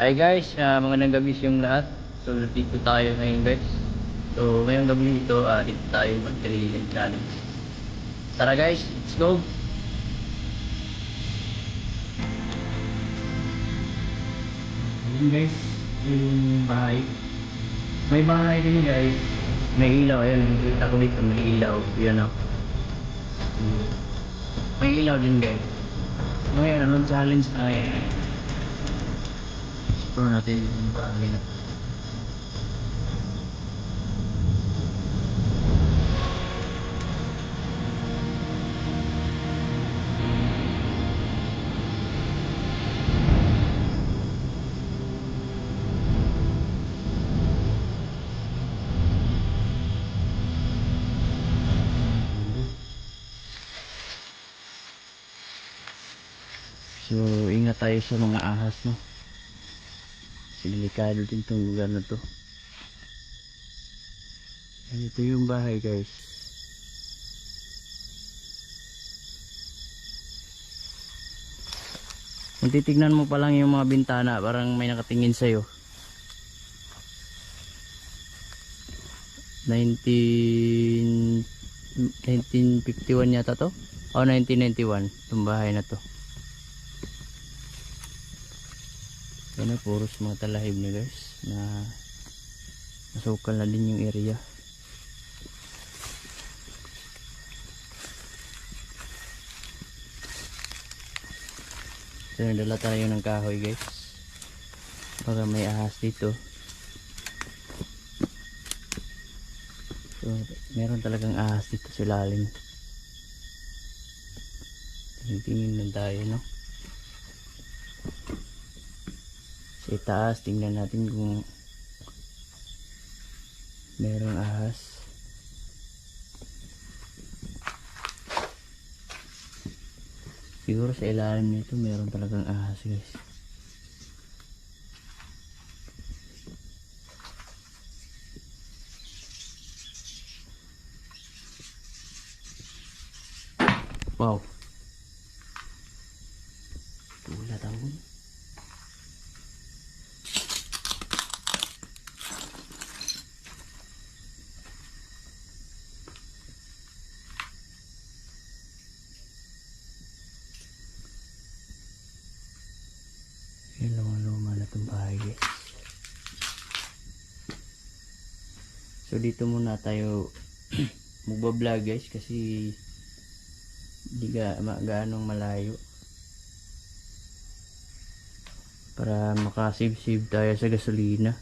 Hi guys, uh, magandang gabi sa yung lahat. So, dito tayo ngayon guys. So, ngayong gabi ito, uh, dito tayo mag-training challenge. Tara guys, let's go! Yun guys, yung bahay. May bahay din guys. May ilaw, ayun. Kita ko dito, may ilaw. Yun o. May ilaw din guys. Ngayon, anong challenge tayo? Explore natin yung bahay na. So, ingat tayo sa mga ahas, no? Delikado din tong lugar na to. Ayan, ito yung bahay, guys. Kung titignan mo pa lang yung mga bintana, parang may nakatingin sa'yo. 19... 1951 yata to? O 1991, itong bahay na to. Yan na, puros mga talahib na guys na nasukal na din yung area. So, nagdala tayo ng kahoy guys. Para may ahas dito. So, meron talagang ahas dito sa lalim. Tingin lang tayo, no? sa itaas tingnan natin kung merong ahas. Siguro sa ilalim nito meron talagang ahas guys wow wala taon Yan luma-luma na itong bahay guys. So dito muna tayo magbablog guys kasi di ga gaanong malayo. Para makasave-save tayo sa gasolina.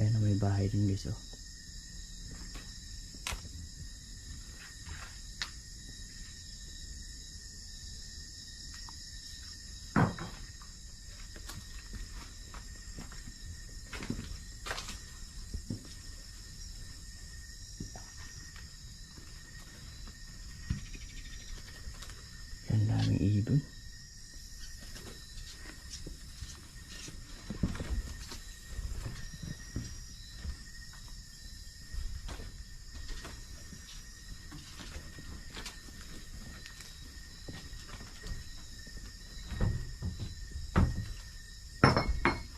Ayan na may bahay din guys oh. Yan daming ibon.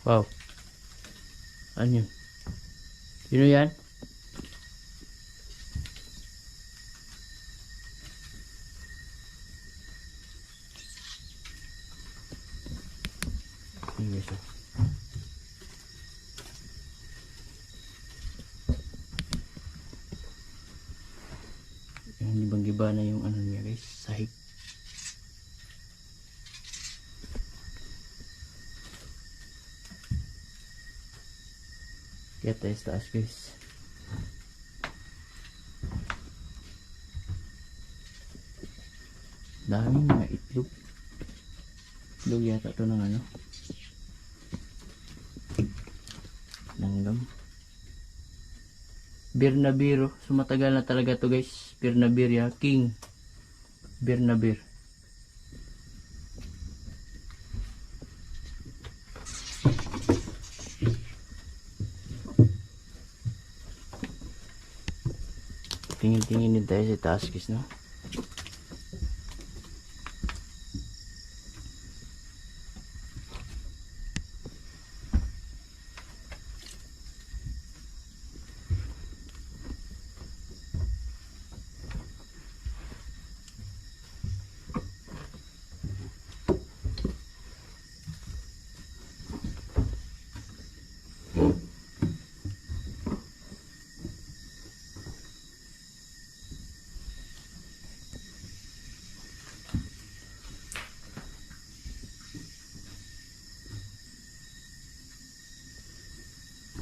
Wow. Ano yun? Sino yan? Hindi siya. Yan, ibang-iba na yung ano niya guys, sahig. Kaya tayo sa taas guys. Daming mga itlog. Itlog yata to ng ano. Langgam. Birnabiro. So matagal na talaga to guys. Birnabir ya. King. Birnabir. Tingin-tingin din tayo sa taas guys no.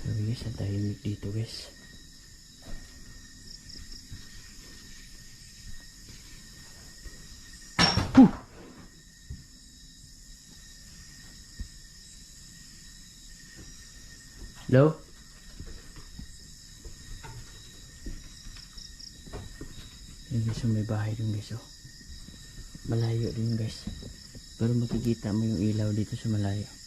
Sabi guys, ang tahimik dito guys. Huh! Hello? Yung guys, may bahay dun guys oh. Malayo din guys. Pero makikita mo yung ilaw dito sa malayo.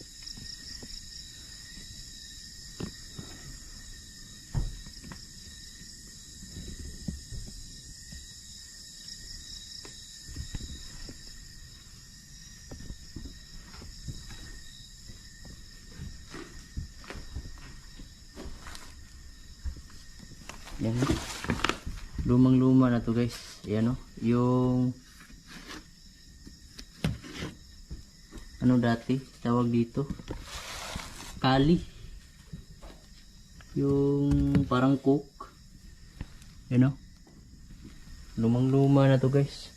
Yan. Lumang luma na to guys. Yan o. Yung ano dati? Tawag dito? Kali. Yung parang cook yan o lumang luma na to guys.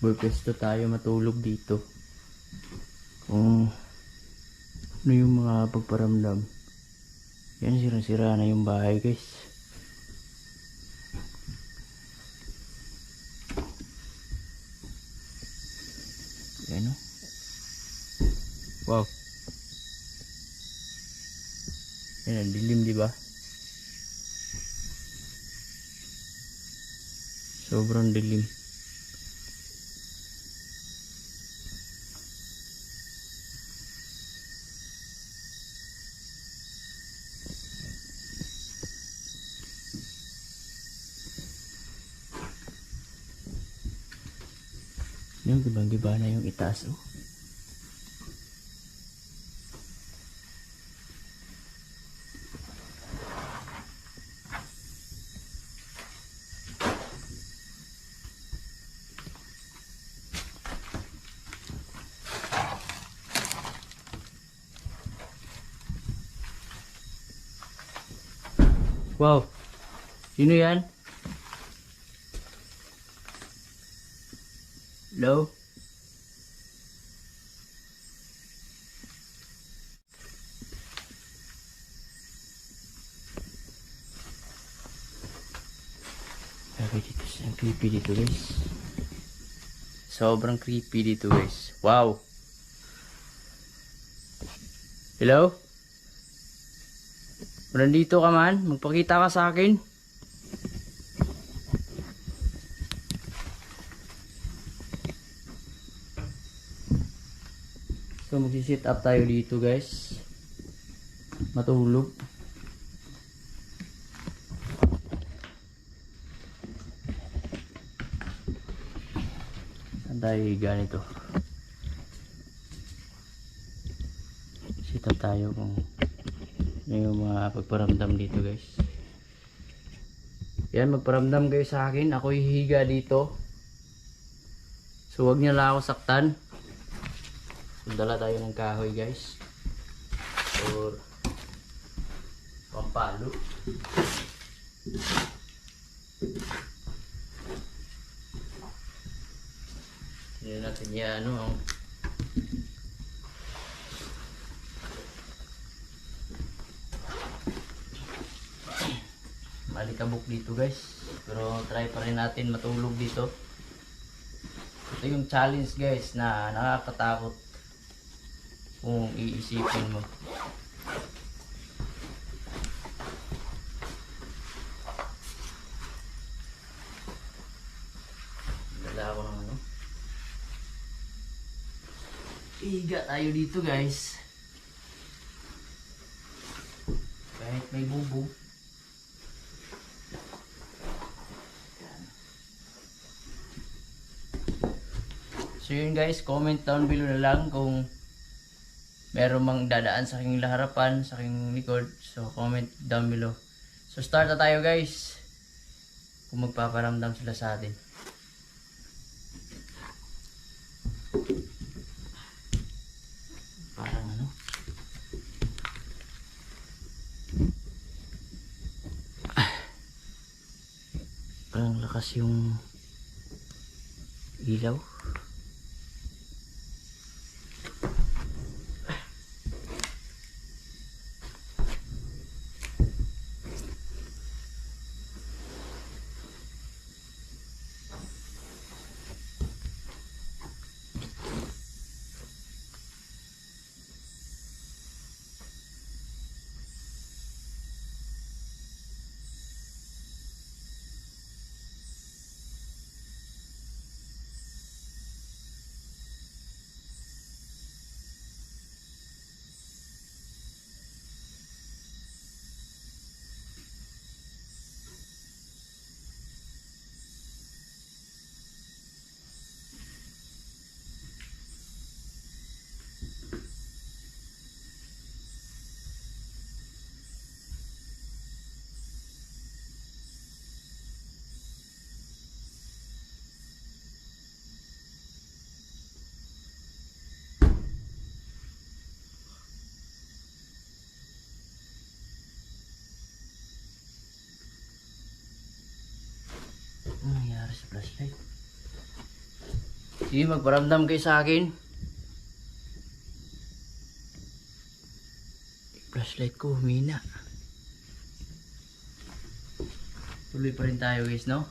Pwesto tayo matulog dito kung ano yung mga pagparamdam? Yan sira-sira na yung bahay guys. Yan o wow. Yan ang dilim di ba? Sobrang dilim Yung gibang-giba na yung itaas oh. Wow. Sino yan? Hello? Sabi dito, ang creepy dito guys. Sobrang creepy dito guys. Wow! Hello? Nandito ka man, magpakita ka sa akin. So magsi-sit up tayo dito guys. Matulog. Tayo ganito? Sit up tayo kung ano yung mga pagparamdam dito guys. Yan, magparamdam kayo sa akin. Ako hihiga dito. So wag niyo lang ako saktan. So, tayo ng kahoy guys. Or pampalo. Yan ano. oh. Malikabok dito guys. Pero try pa rin natin matulog dito. Ito yung challenge guys na nakakatakot kung iisipin mo. Dala ako ng ano. Iga tayo dito guys. may bubog. So yun guys, comment down below na lang kung meron mang dadaan sa aking harapan, sa aking likod. So comment down below. So start na tayo guys. Kung magpaparamdam sila sa atin. Parang ano? Ah. Parang lakas yung ilaw. Ano nangyari sa flashlight? Sige, magparamdam kayo sa akin. Flashlight ko humina. Tuloy pa rin tayo guys, no?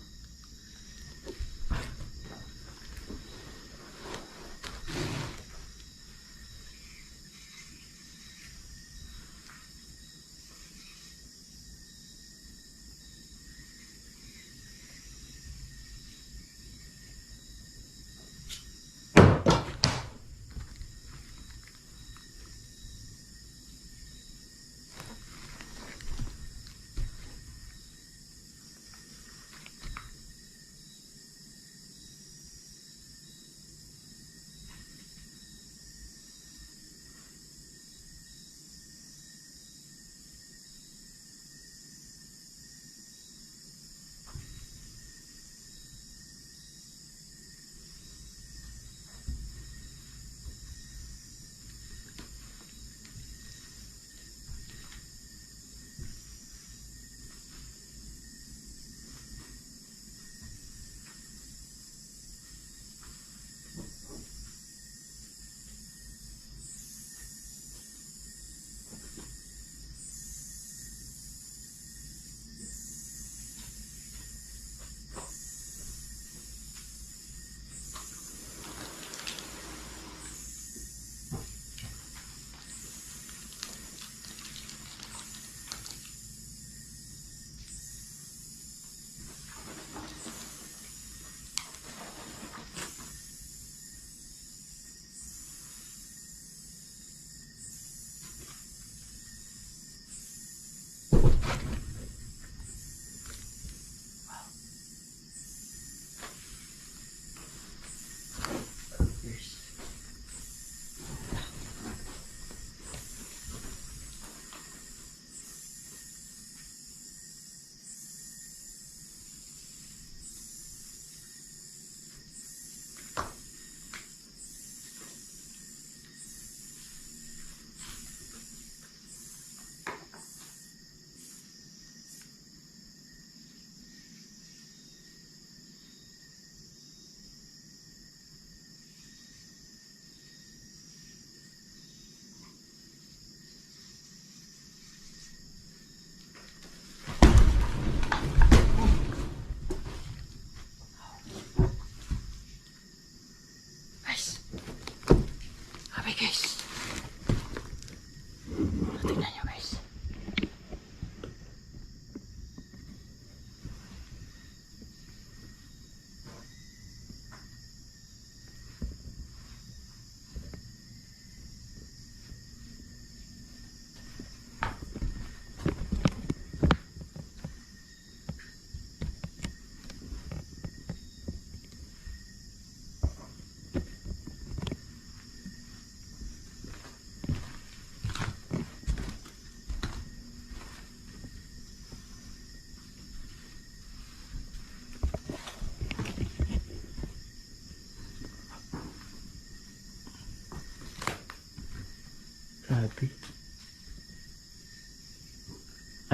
Grabe.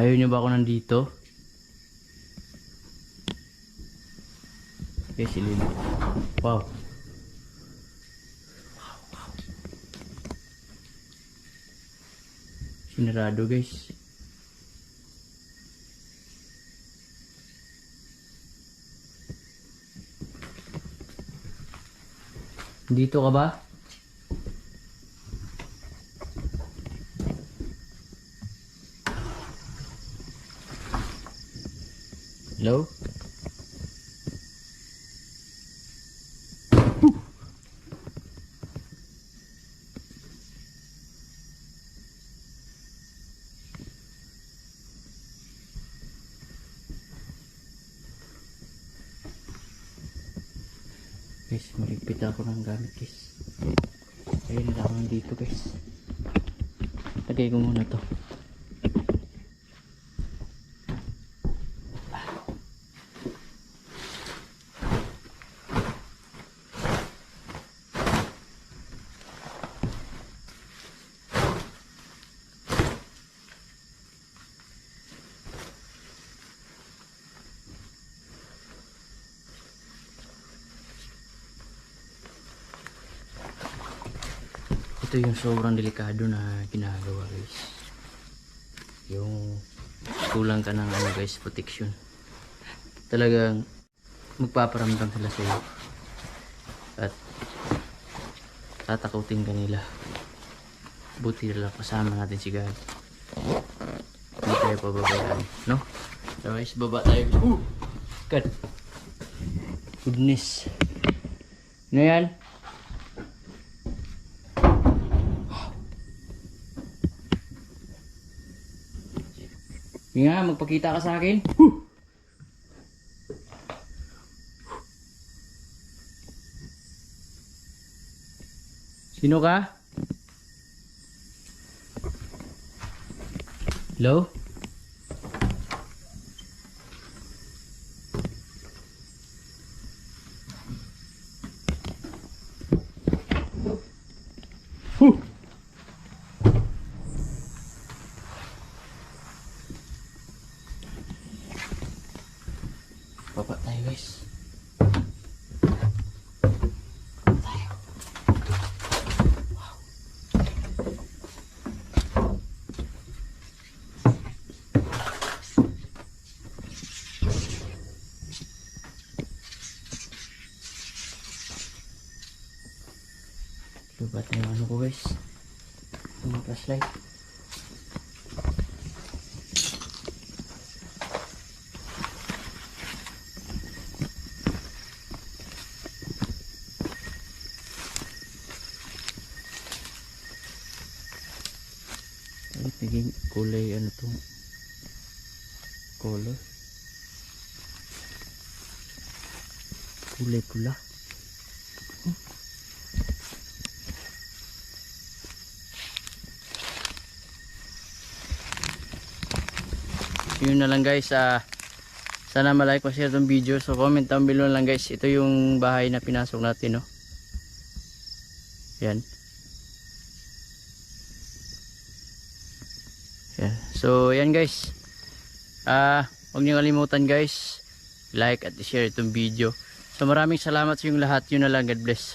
Ayaw niyo ba ako nandito? Okay, si Lily. Wow. Sinarado guys. Dito ka ba? Hello? Guys, maligpit ako ng gamit guys. Ayun na ako nandito guys. Lagay ko muna to. Ito yung sobrang delikado na ginagawa guys. Yung kulang ka ng ano guys, protection. Talagang magpaparamdam sila sa iyo. At tatakutin ka nila. Buti nila kasama natin si God. Hindi tayo pababayaan, no? So guys, baba tayo. Uh! God. Goodness. Ano yan? Nga, magpakita ka sa akin. Sino ka? Hello? Huh! Baba tayo guys. Baba tayo. Wow. Lubat na yung ano ko guys. Yung flashlight. Ay, naging kulay ano to color kulay pula yun na lang guys ah sana malike ko share tong video so comment down below lang guys ito yung bahay na pinasok natin no yan Yeah. So, yan guys. Ah, huwag niyo kalimutan guys. Like at share itong video. So, maraming salamat sa inyong lahat. Yun na lang. God bless.